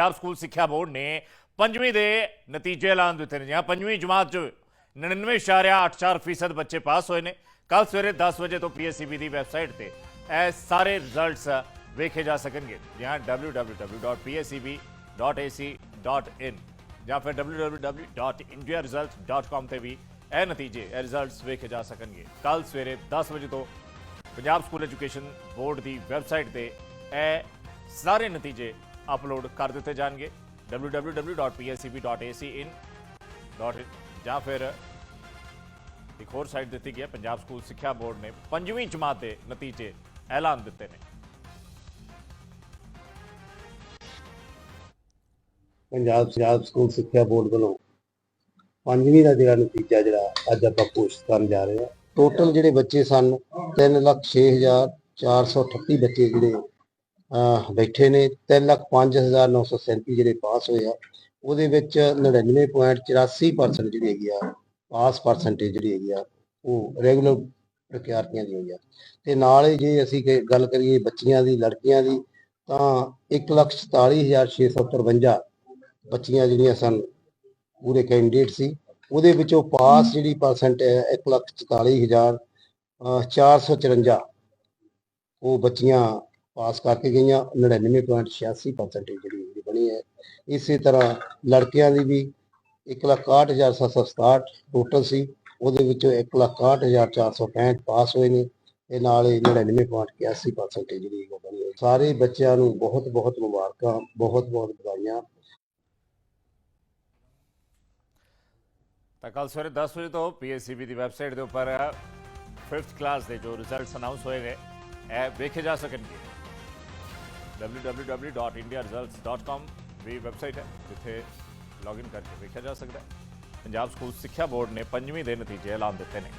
Punjab school ਸਿੱਖਿਆ board ਨੇ ਪੰਜਵੀਂ ਦੇ ਨਤੀਜੇ ਐਲਾਨ ਦਿੱਤੇ ਨੇ। ਜਾਂ ਪੰਜਵੀਂ ਜਮਾਤ 'ਚ 99.84% ਬੱਚੇ ਪਾਸ ਹੋਏ ਨੇ। ਕੱਲ ਸਵੇਰੇ 10 ਵਜੇ ਤੋਂ ਪੀਐਸਸੀਬੀ ਦੀ ਵੈਬਸਾਈਟ ਤੇ ਇਹ ਸਾਰੇ ਰਿਜ਼ਲਟਸ ਵੇਖੇ ਜਾ ਸਕਣਗੇ। ਜਾਂ www.pscb.ac.in ਜਾਂ ਫਿਰ www.indiaresults.com ਤੇ ਵੀ ਇਹ ਨਤੀਜੇ, ਇਹ ਰਿਜ਼ਲਟਸ ਵੇਖੇ ਜਾ ਸਕਣਗੇ। ਕੱਲ ਸਵੇਰੇ 10 ਵਜੇ ਤੋਂ ਪੰਜਾਬ ਸਕੂਲ ਐਜੂਕੇਸ਼ਨ ਬੋਰਡ ਦੀ ਵੈਬਸਾਈਟ ਤੇ ਇਹ ਸਾਰੇ ਨਤੀਜੇ ਅਪਲੋਡ ਕਰ ਦਿੱਤੇ ਜਾਣਗੇ। www.pscb.ac.in ਜਾਂ ਫਿਰ ਇੱਕ ਹੋਰ ਸਾਈਟ ਦਿੱਤੀ ਗਈ ਹੈ, ਪੰਜਾਬ ਸਕੂਲ ਸਿੱਖਿਆ ਬੋਰਡ ਨੇ ਪੰਜਵੀਂ ਜਮਾਤ ਦੇ ਨਤੀਜੇ ਐਲਾਨ ਦਿੱਤੇ ਨੇ। ਪੰਜਾਬ ਪੰਜਾਬ ਸਕੂਲ ਸਿੱਖਿਆ ਬੋਰਡ ਵੱਲੋਂ ਪੰਜਵੀਂ ਦਾ ਜਿਹੜਾ ਨਤੀਜਾ ਜਿਹੜਾ ਅੱਜ ਆਪਾਂ ਘੋਸ਼ਿਤ ਕਰਨ ਜਾ ਰਹੇ ਹਾਂ ਟੋਟਲ ਜਿਹੜੇ ਬੱਚੇ ਸਨ 306438 ਬੱਚੇ ਜਿਹੜੇ ਬੈਠੇ ਨੇ 305937 ਜਿਹੜੇ ਪਾਸ ਹੋਏ ਆ, ਉਹਦੇ ਵਿੱਚ 99.84% ਜਿਹੜੀ ਹੈਗੀ ਆ, ਪਾਸ ਪਰਸੈਂਟੇਜ ਜਿਹੜੀ ਹੈਗੀ ਆ, ਉਹ ਰੈਗੂਲਰ ਵਿਦਿਆਰਥੀਆਂ ਦੀ ਹੋਈ ਆ। ਤੇ ਨਾਲ ਹੀ ਜੇ ਅਸੀਂ ਗੱਲ ਕਰੀਏ ਬੱਚੀਆਂ ਦੀ, ਲੜਕੀਆਂ ਦੀ, ਤਾਂ 144653 ਬੱਚੀਆਂ ਜਿਹੜੀਆਂ ਸਨ, ਪੂਰੇ ਕੈਂਡੀਡੇਟ ਸੀ। ਉਹਦੇ ਵਿੱਚੋਂ ਪਾਸ ਜਿਹੜੀ ਪਰਸੈਂਟ ਹੈ 144454 ਉਹ ਬੱਚੀਆਂ ਪਾਸ ਕਰਕੇ ਗਈਆਂ 99.86% ਜਿਹੜੀ ਉਹਦੀ ਬਣੀ ਹੈ। ਇਸੇ ਤਰ੍ਹਾਂ ਲੜਕੀਆਂ ਦੀ ਵੀ 161767 ਟੋਟਲ ਸੀ ਉਹਦੇ ਵਿੱਚੋਂ 161465 ਪਾਸ ਹੋਏ ਨੇ। ਤੇ ਨਾਲ ਹੀ 99.81% ਜਿਹੜੀ ਉਹ ਬਣੀ ਹੈ। ਸਾਰੇ ਬੱਚਿਆਂ ਨੂੰ ਬਹੁਤ ਬਹੁਤ ਮੁਬਾਰਕਾਂ, ਬਹੁਤ ਬਹੁਤ ਵਧਾਈਆਂ। ਤਾਂ ਕੱਲ ਸਵੇਰੇ 10 ਵਜੇ ਤੋਂ ਪੀਐਸਸੀਬੀ ਦੀ ਵੈਬਸਾਈਟ ਦੇ ਉੱਪਰ 5th ਕਲਾਸ ਦੇ ਜੋ ਰਿਜ਼ਲਟਸ ਅਨਾਉਂਸ ਹੋਏ ਨੇ, ਇਹ ਵੇਖੇ ਜਾ ਸਕਣਗੇ। www.indiaresults.com ਵੀ ਵੈਬਸਾਈਟ ਹੈ, ਜਿੱਥੇ ਲੌਗਇਨ ਕਰਕੇ ਵੇਖਿਆ ਜਾ ਸਕਦਾ ਹੈ। ਪੰਜਾਬ ਸਕੂਲ ਸਿੱਖਿਆ ਬੋਰਡ ਨੇ ਪੰਜਵੀਂ ਦੇ ਨਤੀਜੇ ਐਲਾਨ ਦਿੱਤੇ ਨੇ।